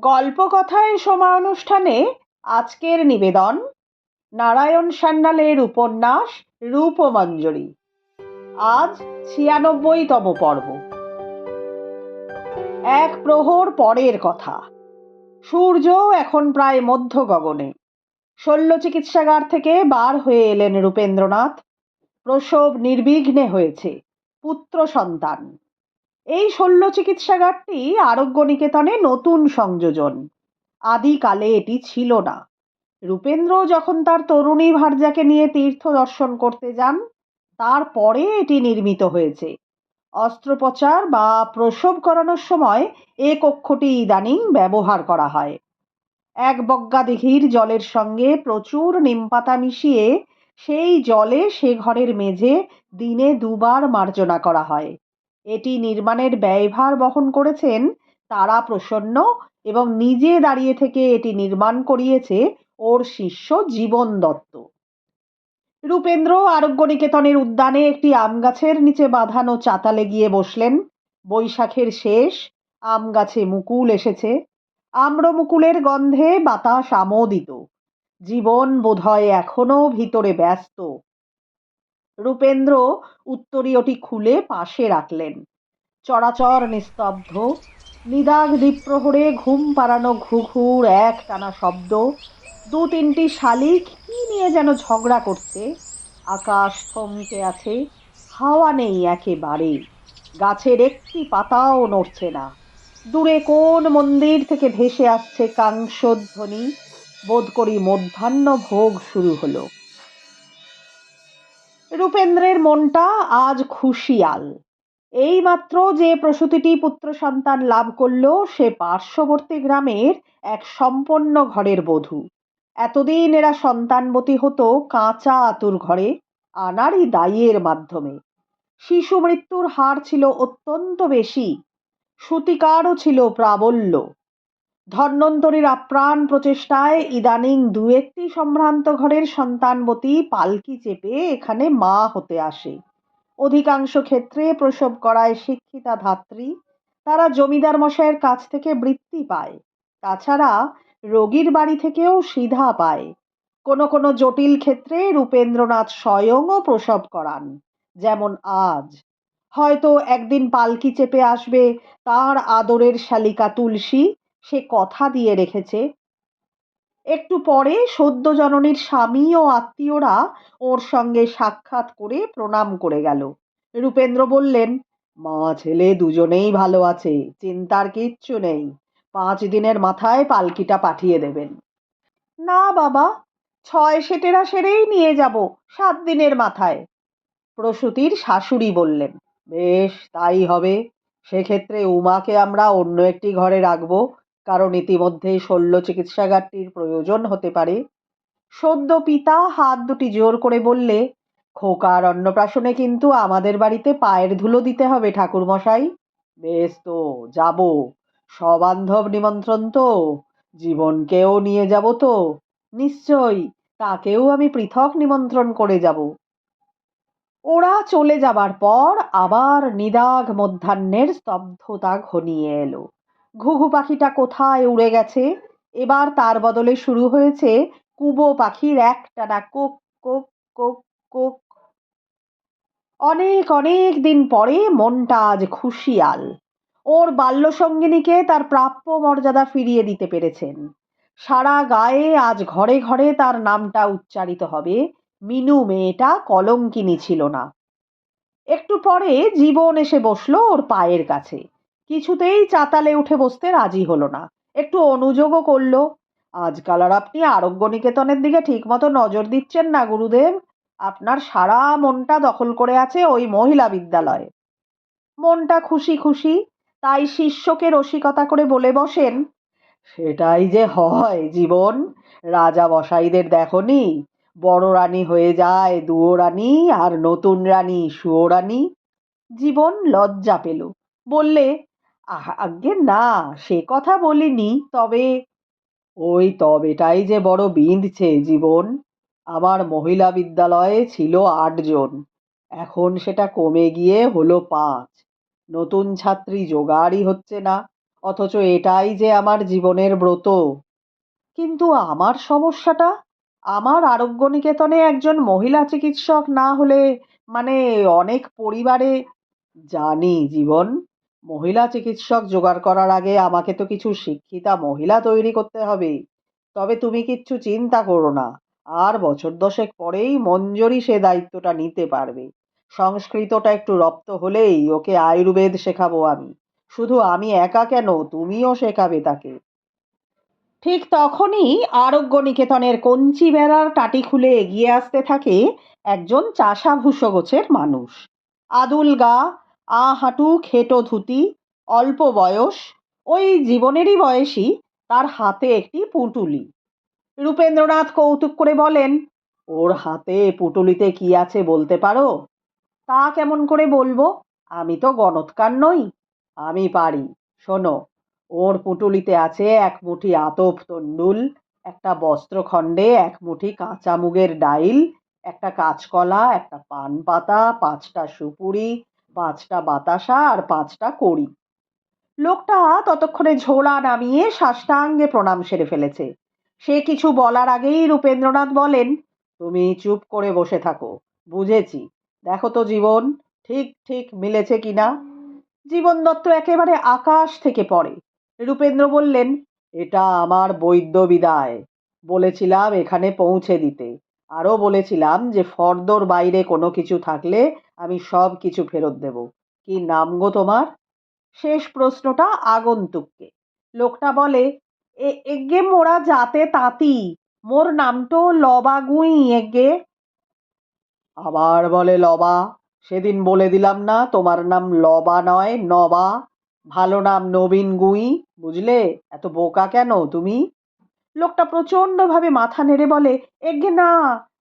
গল্পকথায় সময় অনুষ্ঠানে আজকের নিবেদন, নারায়ণ সান্যালের উপন্যাস, রূপমঞ্জরি। আজ ছিয়ানব্বইতম পর্ব। এক প্রহর পরের কথা। সূর্য এখন প্রায় মধ্য গগনে শল্য চিকিৎসাগার থেকে বার হয়ে এলেন রূপেন্দ্রনাথ। প্রসব নির্বিঘ্নে হয়েছে। পুত্র সন্তান। এই শল্য চিকিৎসাগারটি আরোগ্য নিকেতনে নতুন সংযোজন। আদিকালে এটি ছিল না। রূপেন্দ্র যখন তার তরুণী ভার্যাকে নিয়ে তীর্থ দর্শন করতে যান তারপরে এটি নির্মিত হয়েছে। অস্ত্রোপচার বা প্রসব করানোর সময় এ কক্ষটি ইদানিং ব্যবহার করা হয়। এক বগ্গা দিঘির জলের সঙ্গে প্রচুর নিমপাতা মিশিয়ে সেই জলে সে ঘরের মেঝে দিনে দুবার মার্জনা করা হয়। এটি নির্মাণের ব্যয়ভার বহন করেছেন তারা প্রসন্ন এবং নিজে দাঁড়িয়ে থেকে এটি নির্মাণ করিয়েছে ওর শিষ্য জীবন দত্ত। রূপেন্দ্র আরোগ্য নিকেতনের উদ্যানে একটি আম গাছের নিচে বাঁধানো চাতালে গিয়ে বসলেন। বৈশাখের শেষ, আম গাছে মুকুল এসেছে। আম্র মুকুলের গন্ধে বাতাস আমোদিত। জীবন বোধহয় এখনও ভিতরে ব্যস্ত। রূপেন্দ্র উত্তরীয়টি খুলে পাশে রাখলেন। চরাচর নিস্তব্ধ নিদাগ দ্বীপ্রহরে ঘুম পাড়ানো ঘুঘুর এক টানা শব্দ দু তিনটি শালিক কি নিয়ে যেন ঝগড়া করছে, আকাশ থমকে আছে, হাওয়া নেই একেবারে, গাছের একটি পাতাও নড়ছে না। দূরে কোন মন্দির থেকে ভেসে আসছে কাংসধ্বনি বোধ করি মধ্যাহ্ন ভোগ শুরু হলো। রূপেন্দ্রের মনটা আজ খুশিয়াল। এইমাত্র যে প্রসূতিটি পুত্র সন্তান লাভ করল, সে পার্শ্ববর্তী গ্রামের এক সম্পন্ন ঘরের বধূ। এতদিন এরা সন্তানবতী হতো কাঁচা আতুর ঘরে আনারই দাইয়ের মাধ্যমে। শিশু মৃত্যুর হার ছিল অত্যন্ত বেশি, সুতিকারও ছিল প্রাবল্য। ধন্বন্তরীর আপ্রাণ প্রচেষ্টায় ইদানিং দু একটি সম্ভ্রান্ত ঘরের সন্তানবতী পালকি চেপে এখানে মা হতে আসে। অধিকাংশ ক্ষেত্রে প্রসব করায় শিক্ষিতা ধাত্রী। তারা জমিদার মশাইয়ের কাছ থেকে বৃত্তি পায়। তাছাড়া রোগীর বাড়ি থেকেও সিধা পায়। কোনো কোনো জটিল ক্ষেত্রে রূপেন্দ্রনাথ স্বয়ংও প্রসব করান, যেমন আজ। হয়তো একদিন পালকি চেপে আসবে, তার আদরের শালিকা তুলসী সে কথা দিয়ে রেখেছে। একটু পরে সদ্য জননীর স্বামী ও আত্মীয়রা ওর সঙ্গে সাক্ষাৎ করে প্রণাম করে গেল। রূপেন্দ্র বললেন, মা ছেলে দুজনেই ভালো আছে, চিন্তার কিচ্ছু নেই। পাঁচ দিনের মাথায় পালকিটা পাঠিয়ে দেবেন না বাবা, ছয় সেটেরা সেরেই নিয়ে যাব, সাত দিনের মাথায় প্রসূতির শাশুড়ি বললেন, বেশ, তাই হবে। সেক্ষেত্রে উমাকে আমরা অন্য একটি ঘরে রাখব। কারণ ইতিমধ্যেই শল্য চিকিৎসাগারটির প্রয়োজন হতে পারে। সদ্য পিতা হাত দুটি জোর করে বললে খোকার অন্নপ্রাশনে কিন্তু আমাদের বাড়িতে পায়ের ধুলো দিতে হবে ঠাকুরমশাই। বেশ তো, যাব। সবান্ধব নিমন্ত্রণ তো। জীবনকেও নিয়ে যাব তো। নিশ্চয়ই তাকেও আমি পৃথক নিমন্ত্রণ করে যাব। ওরা চলে যাবার পর আবার নিদাঘ মধ্যাহ্নের স্তব্ধতা ঘনিয়ে এলো। ঘুঘু পাখিটা কোথায় উড়ে গেছে? এবার তার বদলে শুরু হয়েছে কুবো পাখির একটানা কোক কোক কোক কোক। অনেক অনেক দিন পরে মনটা আজ খুশিয়াল। ওর বাল্যসঙ্গিনীকে তার প্রাপ্য মর্যাদা ফিরিয়ে দিতে পেরেছেন। সারা গায়ে আজ ঘরে ঘরে তার নামটা উচ্চারিত হবে, মিনু মেয়েটা কলঙ্কিনী ছিল না। একটু পরে জীবন এসে বসল ওর পায়ের কাছে। কিছুতেই চাতালে উঠে বসতে রাজি হলো না। একটু অনুযোগও করল। আজকাল আর আপনি আরোগ্য নিকেতনের দিকে ঠিকমতো নজর দিচ্ছেন না, গুরুদেব। আপনার সারা মনটা দখল করে আছে ওই মহিলা বিদ্যালয়ে। মনটা খুশি খুশি, তাই শিষ্যকে রসিকতা করে বলে বসেন, সেটাই যে হয় জীবন। রাজা মশাইদের দেখনি বড় রানী হয়ে যায়, দুয়ো রানী আর নতুন রানী, সুয়ো রানী। জীবন লজ্জা পেল। বললে আজ্ঞে না, সে কথা বলিনি। তবে, ওই তবেটাই যে বড় বিঁধছে জীবন। আমার মহিলা বিদ্যালয়ে ছিল আটজন এখন সেটা কমে গিয়ে হলো পাঁচ। নতুন ছাত্রী জোগাড়ই হচ্ছে না। অথচ এটাই যে আমার জীবনের ব্রত। কিন্তু আমার সমস্যাটা? আমার আরোগ্য নিকেতনে একজন মহিলা চিকিৎসক না হলে মানে অনেক পরিবারে জানি জীবন। মহিলা চিকিৎসক জোগাড় করার আগে আমাকে তো কিছু শিক্ষিতা মহিলা তৈরি করতে হবে। তবে তুমি কিচ্ছু চিন্তা করো না। আর বছর দশেক পরেই মঞ্জরি সে দায়িত্বটা নিতে পারবে। সংস্কৃতটা একটু রপ্ত হলেই ওকে আয়ুর্বেদ শেখাবো আমি। শুধু আমি একা কেন? তুমিও শেখাবে তাকে। ঠিক তখনই আরোগ্য নিকেতনের কঞ্চি বেড়ার টাটি খুলে এগিয়ে আসতে থাকে একজন চাষা ভূষগোছের মানুষ। আদুল গা আ হাঁটু খেটো ধুতি, অল্প বয়স, ওই জীবনেরই বয়সী, তার হাতে একটি পুঁটুলি। রূপেন্দ্রনাথ কৌতুক করে বলেন, ওর হাতে পুঁটুলিতে কি আছে বলতে পারো? তা কেমন করে বলব? আমি তো গণৎকার নই। আমি পারি। শোনো, ওর পুঁটুলিতে আছে এক মুঠি আতপ তণ্ডুল, একটা বস্ত্রখণ্ডে এক মুঠি কাঁচা মুগের ডাইল, একটা কাঁচকলা, একটা পান পাতা পাঁচটা সুপুরি পাঁচটা বাতাসা আর পাঁচটা কড়ি। লোকটা ততক্ষণে ঝোলা নামিয়ে সাষ্টাঙ্গে প্রণাম সেরে ফেলেছে। সে কিছু বলার আগেই রূপেন্দ্রনাথ বলেন, তুমি চুপ করে বসে থাকো, বুঝেছি। দেখো তো জীবন, ঠিক ঠিক মিলেছে কিনা জীবন দত্ত একেবারে আকাশ থেকে পড়ে। রূপেন্দ্র বললেন, এটা আমার বৈদ্য বিদায়। বলেছিলাম এখানে পৌঁছে দিতে। আরও বলেছিলাম যে ফর্দর বাইরে কোনো কিছু থাকলে আমি সব কিছু ফেরত দেব। কি নাম গো তোমার? শেষ প্রশ্নটা আগন্তুককে। লোকটা বলে এগে মোরা যাতে তাঁতি। মোর নামটো লবা গুঁই এগে। আবার বলে, লবা, সেদিন বলে দিলাম না, তোমার নাম লবা নয়, নবা। ভালো নাম নবীন গুঁই, বুঝলে? এত বোকা কেন তুমি? লোকটা প্রচণ্ডভাবে মাথা নেড়ে বলে, এগে না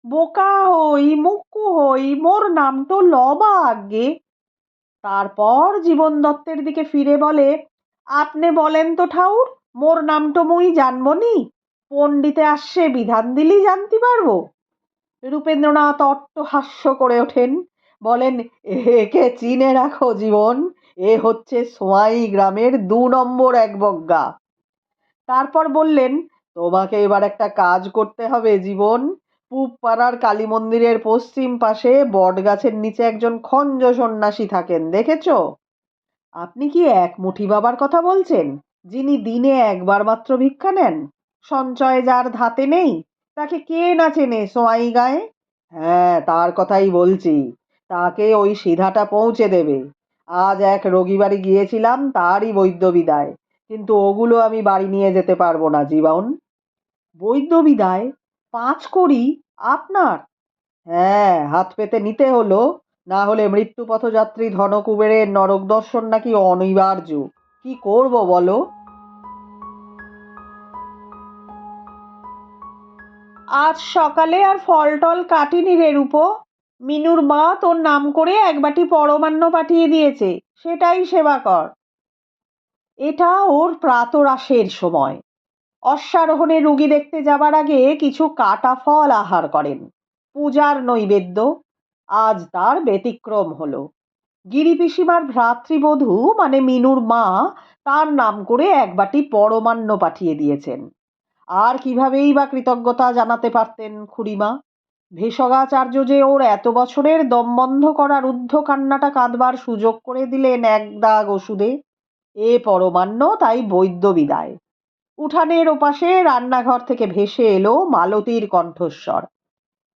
বোকা হই, মুক্কু হই, মোর নাম তো লবা আগে। তারপর জীবন দত্তের দিকে ফিরে বলে, আপনি বলেন তো ঠাউর, মোর নাম তো মুই জানবনি, পণ্ডিতে আসছে বিধান দিলি জানতে পারব? রূপেন্দ্রনাথ অট্টহাস্য করে ওঠেন, বলেন একে চিনে রাখো জীবন? এ হচ্ছে সোয়াই গ্রামের দু নম্বর এক বজ্ঞা তারপর বললেন, তোমাকে এবার একটা কাজ করতে হবে জীবন। পূব পাড়ার কালী মন্দিরের পশ্চিম পাশে বটগাছের নিচে একজন খঞ্জ সন্ন্যাসী থাকেন, দেখেছ? আপনি কি এক মুঠি বাবার কথা বলছেন, যিনি দিনে একবার মাত্র ভিক্ষা নেন? সঞ্চয় যার ধাতে নেই, তাকে কে না চেনে সোয়াই গায়ে? হ্যাঁ তার কথাই বলছি, তাকে ওই সিধাটা পৌঁছে দেবে। আজ এক রোগী বাড়ি গিয়েছিলাম, তারই বৈদ্য বিদায়, কিন্তু ওগুলো আমি বাড়ি নিয়ে যেতে পারব না, জীবন। বৈদ্য বিদায়? পাঁচ কড়ি আপনার? হ্যাঁ হাত পেতে নিতে হলো। না হলে মৃত্যু পথযাত্রী ধনকুবেরের নরক দর্শন নাকি অনিবার্য। কি করব বলো? আজ সকালে আর ফল টল কাটিনি রে রূপো। মিনুর মা তোর নাম করে এক বাটি পরমান্ন পাঠিয়ে দিয়েছে। সেটাই সেবা কর। এটা ওর প্রাতরাশের সময়। অশ্বারোহণে রুগী দেখতে যাবার আগে কিছু কাটা ফল আহার করেন। পূজার নৈবেদ্য, আজ তার ব্যতিক্রম হলো। গিরি পিসিমার ভ্রাতৃবধূ মানে মিনুর মা, তার নাম করে এক বাটি পরমান্ন পাঠিয়ে দিয়েছেন। আর কিভাবেই বা কৃতজ্ঞতা জানাতে পারতেন খুড়িমা? ভেষগাচার্য যে ওর এত বছরের দম বন্ধ করা রুদ্ধ কান্নাটা কাঁদবার সুযোগ করে দিলেন এক দাগ ওষুধে। এ পরমান্ন, তাই বৈদ্য বিদায়। উঠানের ওপাশে রান্নাঘর থেকে ভেসে এলো মালতীর কণ্ঠস্বর।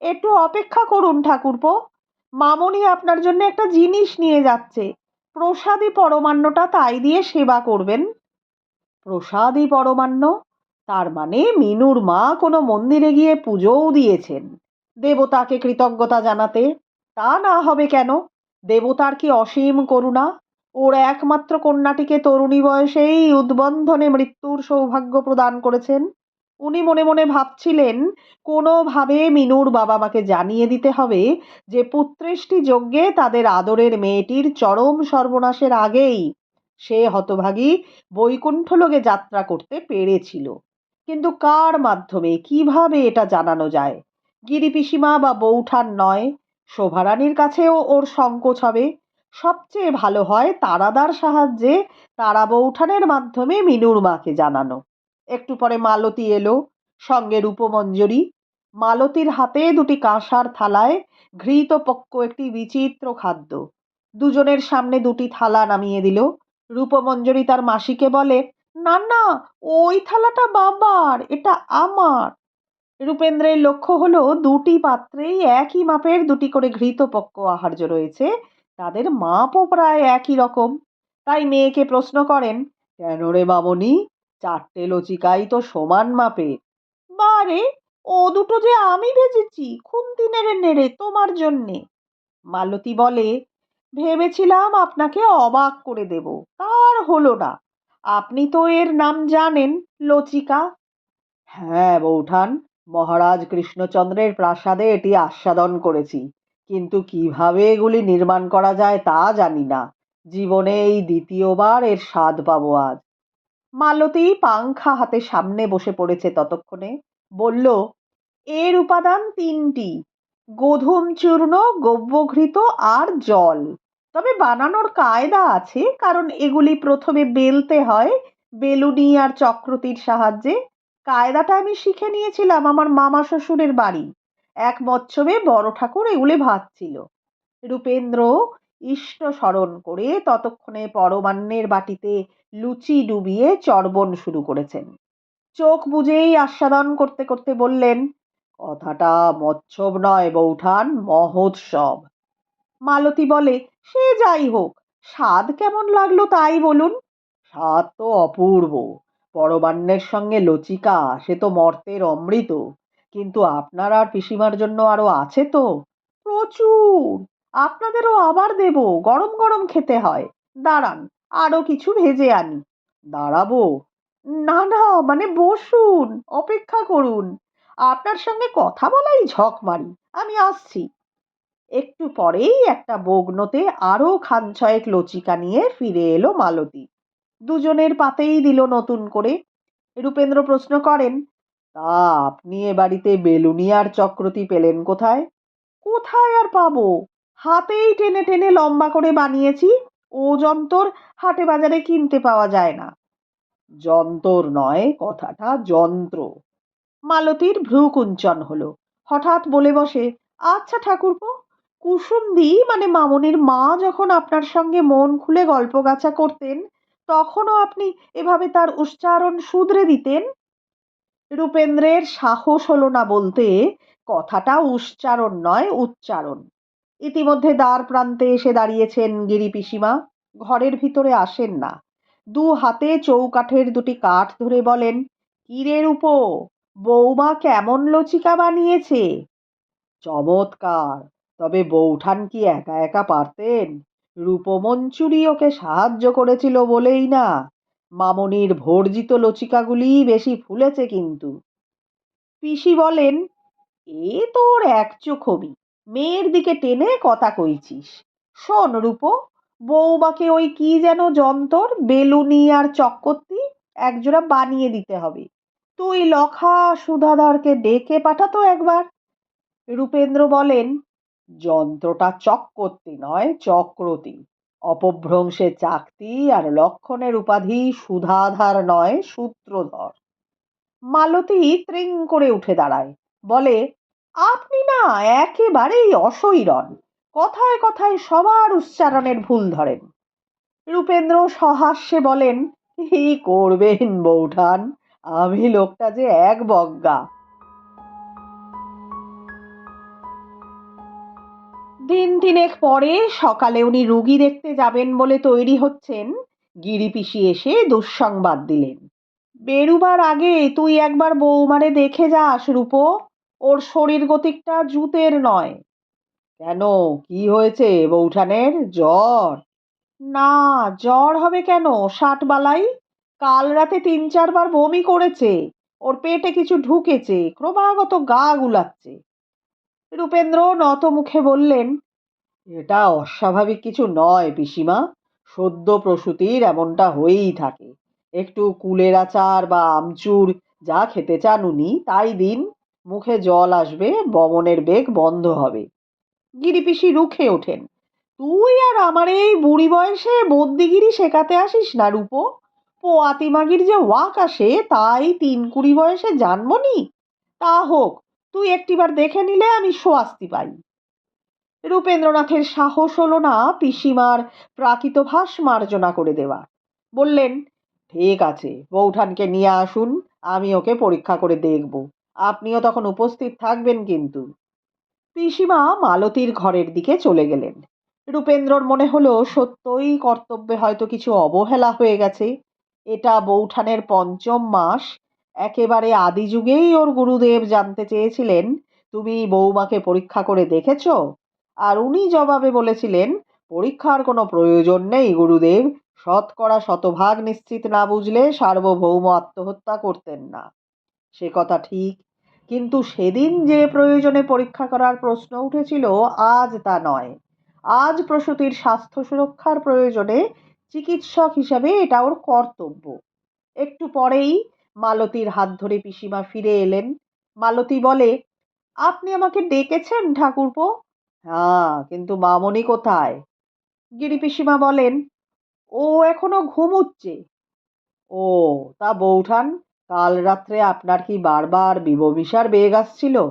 একটু অপেক্ষা করুন ঠাকুরপো। মামনি আপনার জন্য একটা জিনিস নিয়ে যাচ্ছে। প্রসাদী পরমান্নটা তাই দিয়ে সেবা করবেন। প্রসাদী পরমান্ন? তার মানে মিনুর মা কোনো মন্দিরে গিয়ে পুজোও দিয়েছেন। দেবতাকে কৃতজ্ঞতা জানাতে। তা না হবে কেন? দেবতার কি অসীম করুণা? ওর একমাত্র কন্যাটিকে তরুণী বয়সেই উদ্বন্ধনে মৃত্যুর সৌভাগ্য প্রদান করেছেন। উনি মনে মনে ভাবছিলেন, কোনোভাবে মিনুর বাবা মাকে জানিয়ে দিতে হবে যে পুত্রেষ্টি যজ্ঞে তাদের আদরের মেয়েটির চরম সর্বনাশের আগেই সে হতভাগী বৈকুণ্ঠলোকে যাত্রা করতে পেরেছিল। কিন্তু কার মাধ্যমে, কীভাবে এটা জানানো যায়? গিরিপিসিমা বা বৌঠান নয়, শোভারানীর কাছেও ওর সংকোচ হবে। সবচেয়ে ভালো হয় তারাদার সাহায্যে তারা বৌঠানের মাধ্যমে মিনুর মাকে জানানো। একটু পরে মালতী এলো, সঙ্গে রূপমঞ্জরি। মালতীর হাতে দুটি কাঁসার থালায় ঘৃত পক্ক একটি বিচিত্র খাদ্য। দুজনের সামনে দুটি থালা নামিয়ে দিল। রূপমঞ্জরি তার মাসিকে বলে না না ওই থালাটা বাবার, এটা আমার। রূপেন্দ্রের লক্ষ্য হলো দুটি পাত্রেই একই মাপের দুটি করে ঘৃত ঘৃতপক্ক আহার্য রয়েছে। তাদের মাপও প্রায় একই রকম। তাই মেয়েকে প্রশ্ন করেন, কেন রে মামনি চারটে লচিকাই তো সমান মাপের বারে ও দুটো যে আমি ভেজেছি খুন্তি নেড়ে নেড়ে তোমার জন্যে। মালতী বলে, ভেবেছিলাম আপনাকে অবাক করে দেব তার হলো না। আপনি তো এর নাম জানেন, লচিকা? হ্যাঁ বৌঠান, মহারাজ কৃষ্ণচন্দ্রের প্রাসাদে এটি আস্বাদন করেছি। কিন্তু কীভাবে এগুলি নির্মাণ করা যায় তা জানি না। জীবনে এই দ্বিতীয়বার এর স্বাদ পাবো আজ। মালতী পাংখা হাতে সামনে বসে পড়েছে ততক্ষণে। বলল, এর উপাদান তিনটি, গোধূম চূর্ণ, গব্যঘৃত আর জল। তবে বানানোর কায়দা আছে, কারণ এগুলি প্রথমে বেলতে হয় বেলুনি আর চক্রতির সাহায্যে। কায়দাটা আমি শিখে নিয়েছিলাম আমার মামা শ্বশুরের বাড়ি। এক মচ্ছবে বড় ঠাকুর এগুলি ভাজছিল রূপেন্দ্র ইষ্ট স্মরণ করে ততক্ষণে পরমান্নের বাটিতে লুচি ডুবিয়ে চর্বণ শুরু করেছেন। চোখ বুজেই আস্বাদন করতে করতে বললেন, কথাটা মৎসব নয় বৌঠান, মহোৎসব। মালতী বলে, সে যাই হোক, স্বাদ কেমন লাগল তাই বলুন? স্বাদ তো অপূর্ব। পরমান্নের সঙ্গে লচিকা, সে তো মর্তের অমৃত। কিন্তু আপনার আর পিসিমার জন্য আরও আছে তো? প্রচুর! আপনাদেরও আবার দেব, গরম গরম খেতে হয়। দাঁড়ান, আরও কিছু ভেজে আনি। দাঁড়াবো? না না মানে বসুন, অপেক্ষা করুন। আপনার সঙ্গে কথা বলাই ঝক মারি আমি আসছি। একটু পরেই একটা বগ্নতে আরও খান ছয়েক লচিকা নিয়ে ফিরে এলো মালতী। দুজনের পাতেই দিল নতুন করে। রূপেন্দ্র প্রশ্ন করেন তা আপনি এ বাড়িতে বেলুনি আর চক্রতি পেলেন কোথায়? কোথায় আর পাবো? হাতেই টেনে টেনে লম্বা করে বানিয়েছি। ও যন্তর হাটে বাজারে কিনতে পাওয়া যায় না। যন্তর নয়, কথাটা যন্ত্র। মালতীর ভ্রু কুঞ্চন হলো। হঠাৎ বলে বসে আচ্ছা ঠাকুরপো কুসুমদি মানে মামনির মা যখন আপনার সঙ্গে মন খুলে গল্প গাছা করতেন, তখনও আপনি এভাবে তার উচ্চারণ শুধরে দিতেন? রূপেন্দ্রের সাহস হলো না বলতে কথাটা উচ্চারণ নয়, উচ্চারণ। ইতিমধ্যে দ্বার প্রান্তে এসে দাঁড়িয়েছেন গিরি পিসিমা। ঘরের ভিতরে আসেন না। দু হাতে চৌকাঠের দুটি কাঠ ধরে বলেন কিরের উপো বৌমা কেমন লচিকা বানিয়েছে? চমৎকার, তবে বৌঠান কি একা একা পারতেন? রূপমঞ্চুরি ওকে সাহায্য করেছিল বলেই না। মামনির ভর্জিত লচিকাগুলি বেশি ফুলেছে কিন্তু। পিসি বলেন, এ তোর এক চোখবি, মেয়ের দিকে টেনে কথা কইছিস। শোন রূপো বৌমাকে ওই কি যেন যন্তর, বেলুনি আর চক্করতি একজোড়া বানিয়ে দিতে হবে। তুই লখা সুধাধরকে ডেকে পাঠাতো একবার। রূপেন্দ্র বলেন, যন্ত্রটা চক্করতি নয় চক্রতি অপভ্রংশে চাকতি আর লক্ষণের উপাধি সুধাধার নয়, সূত্রধর। মালতী ত্রিং করে উঠে দাঁড়ায়, বলে, আপনি না একেবারেই অসৈরন। কথায় কথায় সবার উচ্চারণের ভুল ধরেন। রূপেন্দ্র সহাস্যে বলেন, কি করবেন বৌঠান? আমি লোকটা যে এক বজ্ঞা। দিন তিনেক পরে সকালে উনি রুগী দেখতে যাবেন বলে তৈরি হচ্ছেন। গিরিপিসি এসে দুঃসংবাদ দিলেন। বেরুবার আগে তুই একবার বৌমারে দেখে যাস রূপো। ওর শরীর গতিকটা জুতের নয়। কেন? কি হয়েছে বৌঠানের? জ্বর? না, জ্বর হবে কেন? ষাট বালাই? কাল রাতে তিন চারবার বমি করেছে। ওর পেটে কিছু ঢুকেছে। ক্রমাগত গা গুলাচ্ছে। রূপেন্দ্র নত মুখে বললেন, এটা অস্বাভাবিক কিছু নয় পিসিমা। সদ্য প্রসূতির এমনটা হয়েই থাকে। একটু কুলের আচার বা আমচুর যা খেতে চান উনি, তাই দিন। মুখে জল আসবে, বমনের বেগ বন্ধ হবে। গিরিপিসি রুখে ওঠেন, তুই আর আমার এই বুড়ি বয়সে বদ্যিগিরি শেখাতে আসিস না রূপো? পোয়াতি মাগির যে ওয়াক আসে, তাই তিন কুড়ি বয়সে জানব নি? তা হোক তুই একটিবার দেখে নিলে আমি সোয়াস্তি পাই। রূপেন্দ্রনাথের সাহস হলো না পিসিমার প্রাকৃতভাস মার্জনা করে দেওয়া বললেন, ঠিক আছে, বৌঠানকে নিয়ে আসুন, আমি ওকে পরীক্ষা করে দেখব। আপনিও তখন উপস্থিত থাকবেন কিন্তু। পিসিমা মালতীর ঘরের দিকে চলে গেলেন। রূপেন্দ্রর মনে হলো, সত্যই কর্তব্যে হয়তো কিছু অবহেলা হয়ে গেছে। এটা বৌঠানের পঞ্চম মাস একেবারে আদি যুগেই ওর গুরুদেব জানতে চেয়েছিলেন, তুমি বৌমাকে পরীক্ষা করে দেখেছ? আর উনি জবাবে বলেছিলেন, পরীক্ষার কোনো প্রয়োজন নেই, গুরুদেব। শতকরা শতভাগ নিশ্চিত না বুঝলে সার্বভৌম আত্মহত্যা করতেন না। সে কথা ঠিক, কিন্তু সেদিন যে প্রয়োজনে পরীক্ষা করার প্রশ্ন উঠেছিল, আজ তা নয়। আজ প্রসূতির স্বাস্থ্য সুরক্ষার প্রয়োজনে চিকিৎসক হিসাবে এটা ওর কর্তব্য। একটু পরেই মালতীর হাত ধরে পিসিমা ফিরে এলেন। মালতী বলে, আপনি আমাকে ডেকেছেন, ঠাকুরপো? হ্যাঁ কিন্তু মামনি কোথায়? গিরি পিসিমা বলেন, ও এখনও ঘুমুচ্ছে। ও, তা বৌঠান, কাল রাত্রে আপনার কি বারবার বিবমিশার বেগ আসছিল?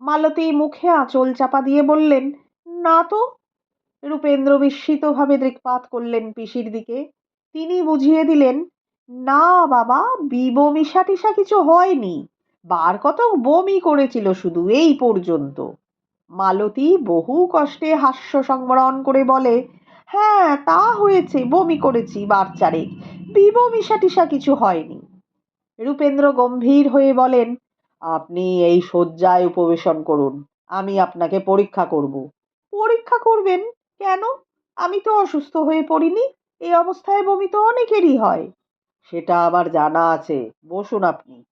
মালতী মুখে আঁচল চাপা দিয়ে বললেন, না তো। রূপেন্দ্র বিস্মিতভাবে দৃক্পাত করলেন পিসির দিকে। তিনি বুঝিয়ে দিলেন না বাবা বিবমিশা টিসা কিছু হয়নি। বার কত বমি করেছিল শুধু এই পর্যন্ত। মালতী বহু কষ্টে হাস্য সংবরণ করে বলে হ্যাঁ তা হয়েছে, বমি করেছি বার চারেক। বিবমিশা টিসা কিছু হয়নি। রূপেন্দ্র গম্ভীর হয়ে বলেন, আপনি এই শয্যায় উপবেশন করুন, আমি আপনাকে পরীক্ষা করব। পরীক্ষা করবেন? কেন? আমি তো অসুস্থ হয়ে পড়িনি এই অবস্থায় বমি তো অনেকেরই হয়। সেটা আবার জানা আছে। বসুন আপনি।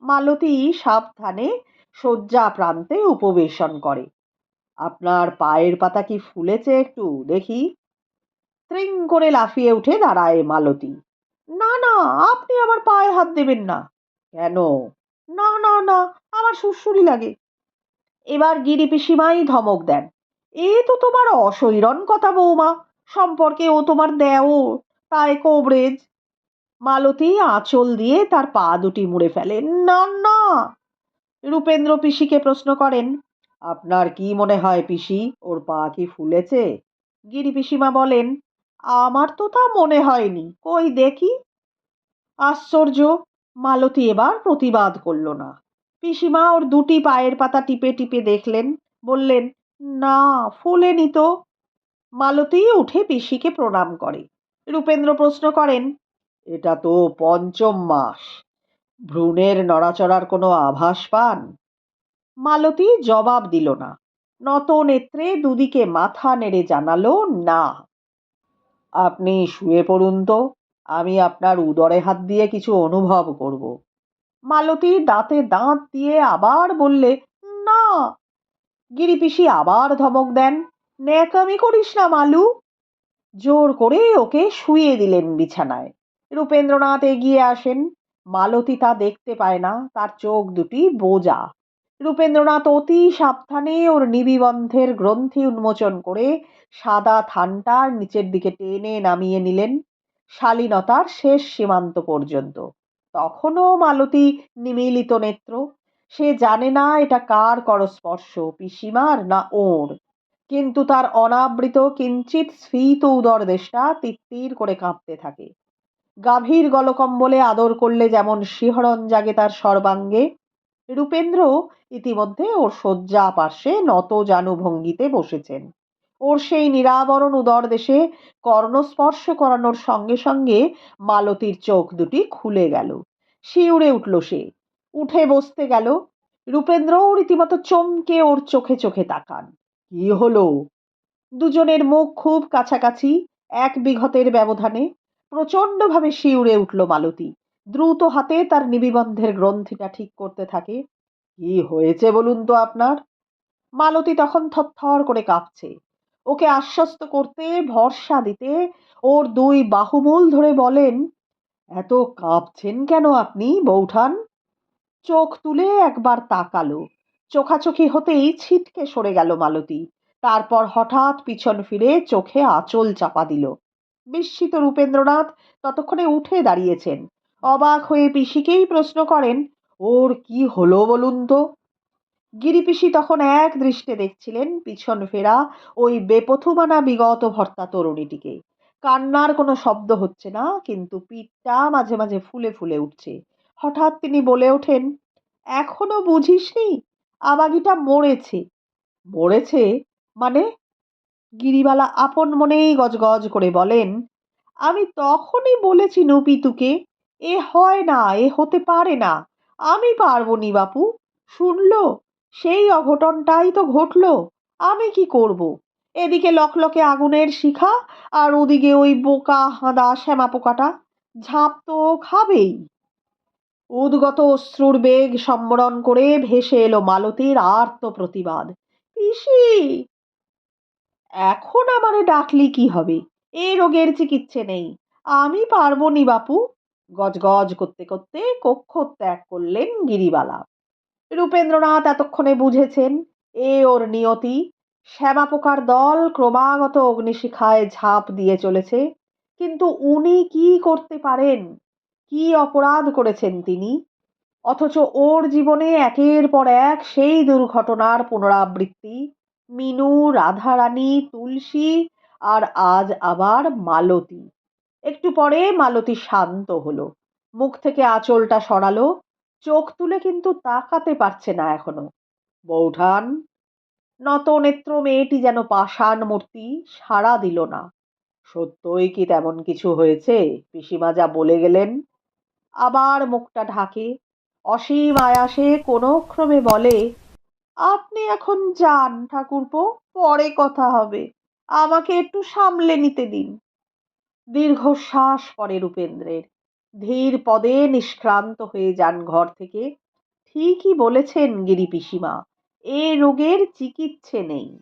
মালতী সাবধানে শয্যা প্রান্তে উপবেশন করে। আপনার পায়ের পাতা কি ফুলেছে একটু দেখি। ত্রিং করে লাফিয়ে উঠে দাঁড়ায় মালতী। না না, আপনি আমার পায়ে হাত দেবেন না। কেন? না না না, আমার সুরসুরি লাগে। এবার গিরি পিসিমাই ধমক দেন। এ তো তোমার অসৈরন কথা বৌমা। সম্পর্কে ও তোমার দেও। তাই কোবরেজ মালতী আঁচল দিয়ে তার পা দুটি মুড়ে ফেলে না না। রূপেন্দ্র পিসিকে প্রশ্ন করেন, আপনার কি মনে হয় পিসি, ওর পা কি ফুলেছে? গিরি পিসিমা বলেন, আমার তো তা মনে হয়নি, কই দেখি? আশ্চর্য, মালতী এবার প্রতিবাদ করল না। পিসিমা ওর দুটি পায়ের পাতা টিপে টিপে দেখলেন, বললেন, না, ফুলেনি তো। মালতী উঠে পিসিকে প্রণাম করে। রূপেন্দ্র প্রশ্ন করেন এটা তো পঞ্চম মাস। ভ্রূণের নড়াচড়ার কোনো আভাস পান? মালতী জবাব দিল না। নত নেত্রে দুদিকে মাথা নেড়ে জানালো, না। আপনি শুয়ে পড়ুন তো, আমি আপনার উদরে হাত দিয়ে কিছু অনুভব করব। মালতী দাঁতে দাঁত দিয়ে আবার বললে, না। গিরিপিসি আবার ধমক দেন? ন্যাকামি করিস না, মালু। জোর করে ওকে শুয়ে দিলেন বিছানায়। রূপেন্দ্রনাথ এগিয়ে আসেন। মালতী তা দেখতে পায় না, তার চোখ দুটি বোজা। রূপেন্দ্রনাথ অতি সাবধানে ওর নিবিবন্ধের গ্রন্থি উন্মোচন করে সাদা থানটার নিচের দিকে টেনে নামিয়ে নিলেন। শালীনতার শেষ সীমান্ত পর্যন্ত। তখনও মালতী নিমিলিত নেত্র। সে জানে না এটা কার করস্পর্শ, পিসিমার না ওর। কিন্তু তার অনাবৃত কিঞ্চিত স্ফীত উদর দেশটা তিত্তির করে কাঁপতে থাকে। গাভীর গলকম্বলে আদর করলে যেমন শিহরণ জাগে তার সর্বাঙ্গে, রূপেন্দ্র ইতিমধ্যে ওর শয্যা পার্শ্বে নত জানু ভঙ্গিতে বসেছেন। ওর সেই নিরাবরণ উদর দেশে কর্ণস্পর্শ করানোর সঙ্গে সঙ্গে মালতীর চোখ দুটি খুলে গেল। শিউরে উঠল সে। উঠে বসতে গেল। রূপেন্দ্রও রীতিমতো চমকে ওর চোখে চোখে তাকান। কি হলো? দুজনের মুখ খুব কাছাকাছি, এক বিঘতের ব্যবধানে। প্রচণ্ডভাবে শিউরে উঠল মালতী। দ্রুত হাতে তার নিবিবন্ধের গ্রন্থিটা ঠিক করতে থাকে। কি হয়েছে বলুন তো আপনার? মালতী তখন থরথর করে কাঁপছে। ওকে আশ্বস্ত করতে, ভরসা দিতে ওর দুই বাহুমূল ধরে বলেন, এত কাঁপছেন কেন আপনি, বৌঠান? চোখ তুলে একবার তাকালো। চোখাচোখি হতেই ছিটকে সরে গেল মালতী। তারপর হঠাৎ পিছন ফিরে চোখে আঁচল চাপা দিল। বিস্মিত রূপেন্দ্রনাথ ততক্ষণে উঠে দাঁড়িয়েছেন। অবাক হয়ে পিসিকেই প্রশ্ন করেন, ওর কি হলো বলুন তো? গিরিপিসি তখন এক দৃষ্টে দেখছিলেন পিছন ফেরা ওই বেপথুমানা বিগত ভর্তা তরুণীটিকে। কান্নার কোনো শব্দ হচ্ছে না, কিন্তু পিঠটা মাঝে মাঝে ফুলে ফুলে উঠছে। হঠাৎ তিনি বলে ওঠেন, এখনও বুঝিসনি? আবাগিটা মরেছে। মরেছে? মানে গিরিবালা আপন মনেই গজগজ করে বলেন, আমি তখনই বলেছি নপিতুকে এ হয় না, এ হতে পারে না। আমি পারব নি বাপু। শুনল? সেই অঘটনটাই তো ঘটলো। আমি কি করব? এদিকে লকলকে আগুনের শিখা, আর ওদিকে ওই বোকা হাঁদা শ্যামা পোকাটা ঝাঁপ তো খাবেই। উদ্গত অশ্রুর বেগ সম্বরণ করে ভেসে এলো মালতীর আর্ত প্রতিবাদ পিসি এখন আমারে ডাকলি কি হবে? এ রোগের চিকিৎসে নেই। আমি পারব নি বাপু গজগজ করতে করতে কক্ষ ত্যাগ করলেন গিরিবালা। রূপেন্দ্রনাথ এতক্ষণে বুঝেছেন, এ ওর নিয়তি। শ্যামা পোকার দল ক্রমাগত অগ্নিশিখায় ঝাঁপ দিয়ে চলেছে। কিন্তু উনি কি করতে পারেন? কি অপরাধ করেছেন তিনি? অথচ ওর জীবনে একের পর এক সেই দুর্ঘটনার পুনরাবৃত্তি। মিনু, রাধারানী, তুলসী আর আজ আবার মালতী। একটু পরে মালতী শান্ত হলো। মুখ থেকে আঁচলটা সরালো। চোখ তুলে কিন্তু তাকাতে পারছে না এখনও। বৌঠান নত নেত্র মেয়েটি যেন পাষাণ মূর্তি সাড়া দিল না। সত্যই কি তেমন কিছু হয়েছে? পিসিমা যা বলে গেলেন। আবার মুখটা ঢাকে। অসীম আয়াসে কোনো ক্রমে বলে আপনি এখন যান, ঠাকুরপো, পরে কথা হবে। আমাকে একটু সামলে নিতে দিন। দীর্ঘশ্বাস পরে রূপেন্দ্রের। ধীর পদে নিষ্ক্রান্ত হয়ে যান ঘর থেকে। ঠিকই বলেছেন গিরিপিসিমা এ রোগের চিকিৎসে নেই।